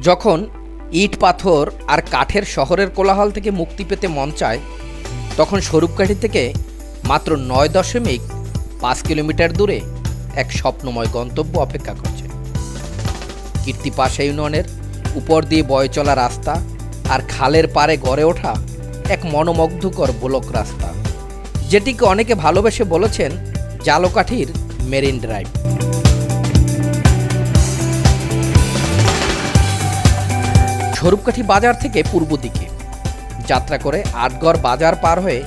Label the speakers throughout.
Speaker 1: যখন ইট পাথর আর কাঠের শহরের কোলাহল থেকে মুক্তি পেতে মন চায়, তখন স্বরূপকাঠি থেকে মাত্র নয় দশমিক পাঁচ কিলোমিটার দূরে এক স্বপ্নময় গন্তব্য অপেক্ষা করছে। কীর্তিপাশা ইউনিয়নের উপর দিয়ে বয়ে চলা রাস্তা আর খালের পাড়ে গড়ে ওঠা এক মনোমুগ্ধকর বোলক রাস্তা, যেটিকে অনেকে ভালোবেসে বলেছেন জালকাঠির মেরিন ড্রাইভ। স্বরূপকাঠি বাজার থেকে পূর্ব দিকে। যাত্রা করে আটগড় বাজার পার হয়ে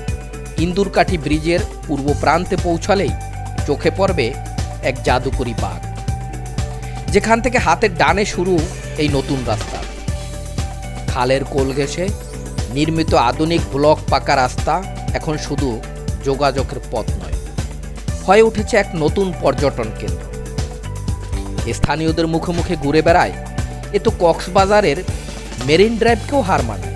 Speaker 1: ইন্দুরকাঠি ব্রিজের পূর্ব প্রান্তে পৌঁছালেই চোখে পড়বে এক জাদুকরি বাঘ। যেখান থেকে হাতের ডানে শুরু এই নতুন রাস্তা। খালের কোল ঘেঁষে নির্মিত আধুনিক ব্লক পাকা রাস্তা এখন শুধু যোগাযোগের পথ নয়, হয়ে উঠেছে এক নতুন পর্যটন কেন্দ্র। স্থানীয়দের মুখে মুখে ঘুরে বেড়ায় এ তো কক্সবাজারের মেরিন ড্রাইভকেও হার মানায়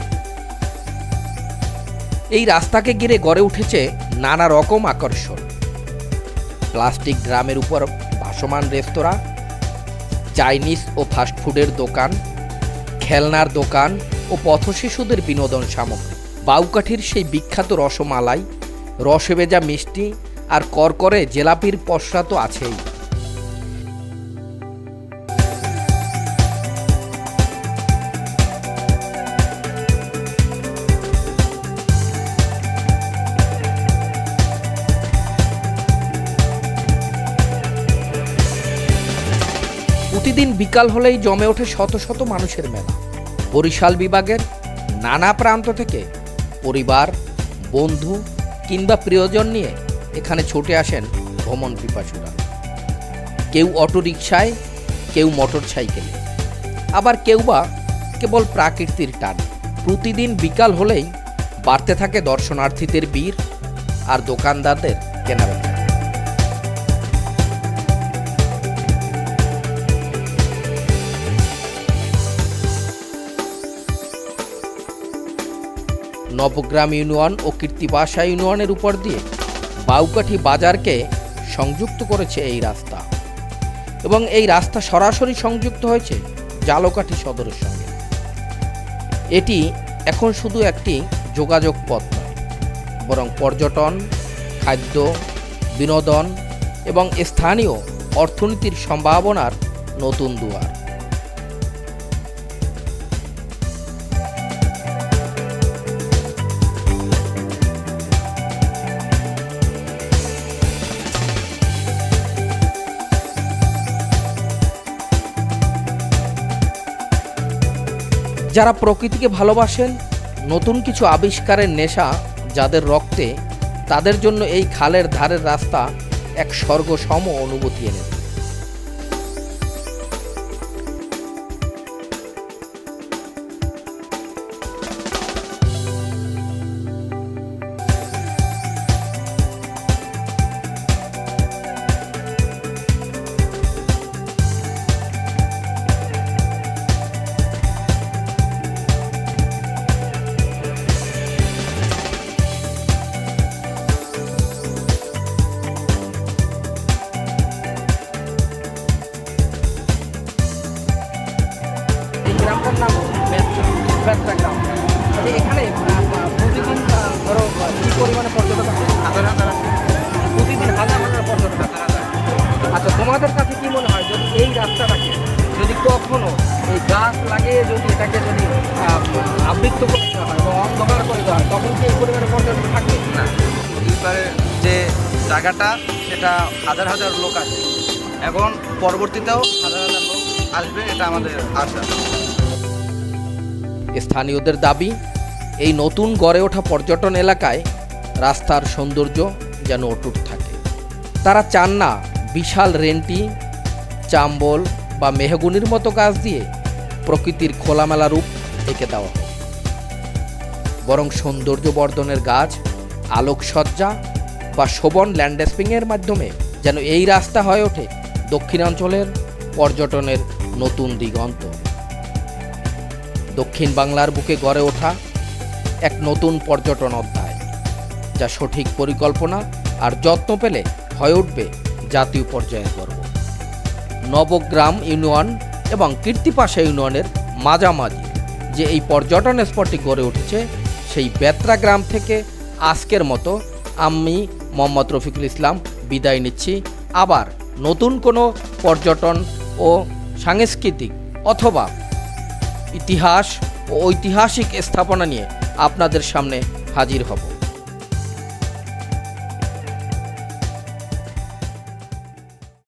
Speaker 1: এই রাস্তাকে ঘিরে গড়ে উঠেছে নানা রকম আকর্ষণ। প্লাস্টিক ড্রামের উপর ভাসমান রেস্তোরাঁ, চাইনিজ ও ফাস্টফুডের দোকান, খেলনার দোকান ও পথশিশুদের বিনোদন সামগ্রী। বাউকাঠির সেই বিখ্যাত রসমালাই রসে ভেজা মিষ্টি আর করকরে জেলাপির পসরা তো আছেই। প্রতিদিন বিকাল হলেই জমে ওঠে শত শত মানুষের মেলা। বরিশাল বিভাগের নানা প্রান্ত থেকে পরিবার, বন্ধু কিংবা প্রিয়জন নিয়ে এখানে ছুটে আসেন ভ্রমণ পিপাসুরা। কেউ অটোরিকশায়, কেউ মোটর সাইকেলে আবার কেউ বা কেবল প্রাকৃতির টান। প্রতিদিন বিকাল হলেই বাড়তে থাকে দর্শনার্থীদের ভিড় আর দোকানদারদের কেনাবেচা। নবগ্রাম ইউনিয়ন ও কীর্তিবাসা ইউনিয়নের উপর দিয়ে বাউকাঠি বাজারকে সংযুক্ত করেছে এই রাস্তা। এবং এই রাস্তা সরাসরি সংযুক্ত হয়েছে জালকাঠি সদরের সঙ্গে। এটি এখন শুধু একটি যোগাযোগ পথ নয়, বরং পর্যটন, খাদ্য, বিনোদন এবং স্থানীয় অর্থনীতির সম্ভাবনার নতুন দুয়ার। যারা প্রকৃতিকে ভালোবাসেন, নতুন কিছু আবিষ্কারের নেশা যাদের রক্তে, তাদের জন্য এই খালের ধারের রাস্তা এক স্বর্গসম অনুভূতি এনে দেবে। গ্রামটার নাম বেত্রা বেত্রা গ্রাম আচ্ছা, এখানে প্রতিদিন ধরো কি পরিমাণে পর্যটক হাজার হাজার। প্রতিদিন হাজার হাজার পর্যটক আসে আচ্ছা তোমাদের কাছে কি মনে হয় যদি এই রাস্তাটাকে যদি কখনো এই গাছ লাগিয়ে যদি এটাকে যদি আবৃত্ত করে দেওয়া হয় বা অন্ধকার করে দেওয়া হয় তখন কি এই পরিমাণে পর্যটক থাকবে? না
Speaker 2: এইবারে যে জায়গাটা সেটা হাজার হাজার লোক আসে। এখন পরবর্তীতেও হাজার হাজার লোক আসবে, এটা আমাদের আশা।
Speaker 1: স্থানীয়দের দাবি, এই নতুন গড়ে ওঠা পর্যটন এলাকায় রাস্তার সৌন্দর্য যেন অটুট থাকে। তারা চান না বিশাল রেন্টি, চাম্বল বা মেহগুনির মতো গাছ দিয়ে প্রকৃতির খোলামেলা রূপ এঁকে দেওয়া হোক। বরং সৌন্দর্য বর্ধনের গাছ, আলোকসজ্জা বা শোভন ল্যান্ডস্পিংয়ের মাধ্যমে যেন এই রাস্তা হয়ে ওঠে দক্ষিণাঞ্চলের পর্যটনের নতুন দিগন্ত। দক্ষিণ বাংলার বুকে গড়ে ওঠা এক নতুন পর্যটন অধ্যায়, যা সঠিক পরিকল্পনা আর যত্ন পেলে হয়ে উঠবে জাতীয় পর্যায়ের গর্ব। নবগ্রাম ইউনিয়ন এবং কীর্তিপাশা ইউনিয়নের মাঝামাঝি যে এই পর্যটন স্পটটি গড়ে উঠেছে, সেই বেত্রা গ্রাম থেকে আজকের মতো আমি মোহাম্মদ রফিকুল ইসলাম বিদায় নিচ্ছি। আবার নতুন কোনো পর্যটন ও সাংস্কৃতিক অথবা ইতিহাস ও ঐতিহাসিক স্থাপনা নিয়ে আপনাদের সামনে হাজির হব।